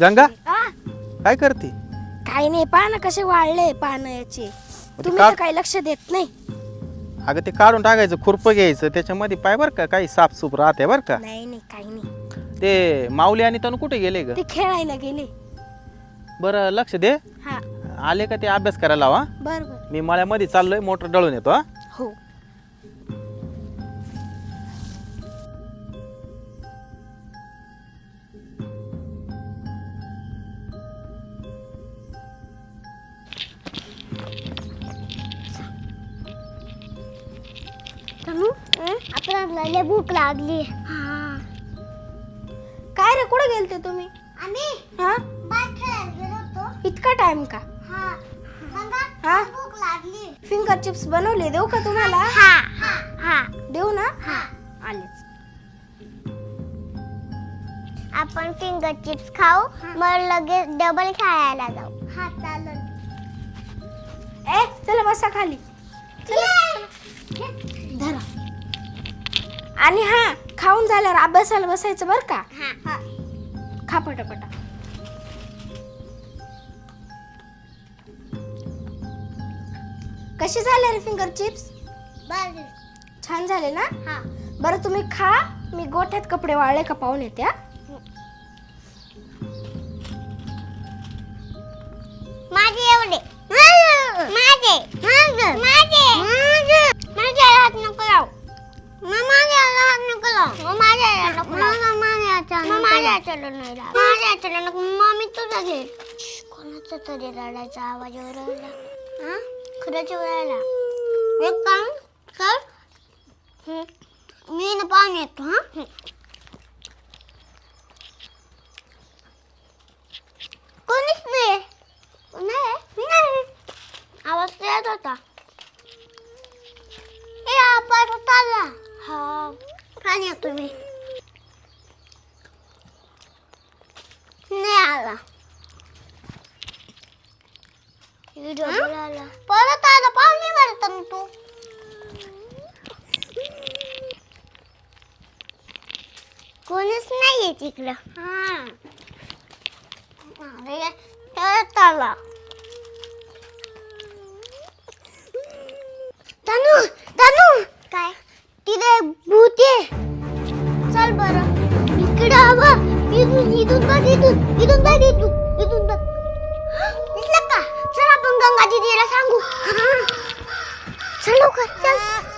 गंगा? काय करते? काही नाही पानं कसे वाळले पानं याचे. तुम्ही का- तर काही लक्ष देत नाही. अगं ते काढून टाकायचं खुरपं घ्यायचं त्याच्यामध्ये पाय बरं का काही साफसूप राहते बरं का. नाही नाही काही नाही. ते माऊली आणि तनु कुठे गेले ग? ते खेळायला गेले. बरं लक्ष दे. हा. आले का ते अभ्यास करायला वा बर बर. मी मळ्यामध्ये चाललोय मोटर डळून येतो हा. हो. आपल्याला लय भूक लागली. काय रे कुठे गेलते तुम्ही? आम्ही हा? इतका टाइम का? हा. हा? फिंगर चिप्स बनवले देऊ का तुम्हाला? हा हा हा. देऊ ना? हा. आलेच. आपण फिंगर चिप्स खाऊ मग लगेच डबल खेळायला जाऊ. हा चालेल. ए चला बसा खाली. धरा आणि हा खाऊन झाल्यावर अभ्यासाला बसायचं बर का? हा. हा. खा पटापटा. कसे झाले रे फिंगर चिप्स बरं छान झाले ना? हा. बरं तुम्ही खा. मी गोठ्यात कपडे वाळले का पाहून येते हा? माझे हाताला नाही लाव माझ्या हाताला नको मम्मी तुझा घे. कोणाचा तरी रडायचा आवाज ओरडला. हा? खरंच ओरडला. एक काम कर. हं. मी ना पाहून येतो हा? हं. कोणीच नाही. नाही नाही. आवाज तर येत होता. ए आपण आला हा खाली येतो मी आला आला परत आला पाहुणे ना तू? कोणीच नाहीये तिकडं. हा. आला. you don't buddy do you don't buddy do you Kenapa? Enggak enggak di daerah sanggup? Ha? Selalu kacau.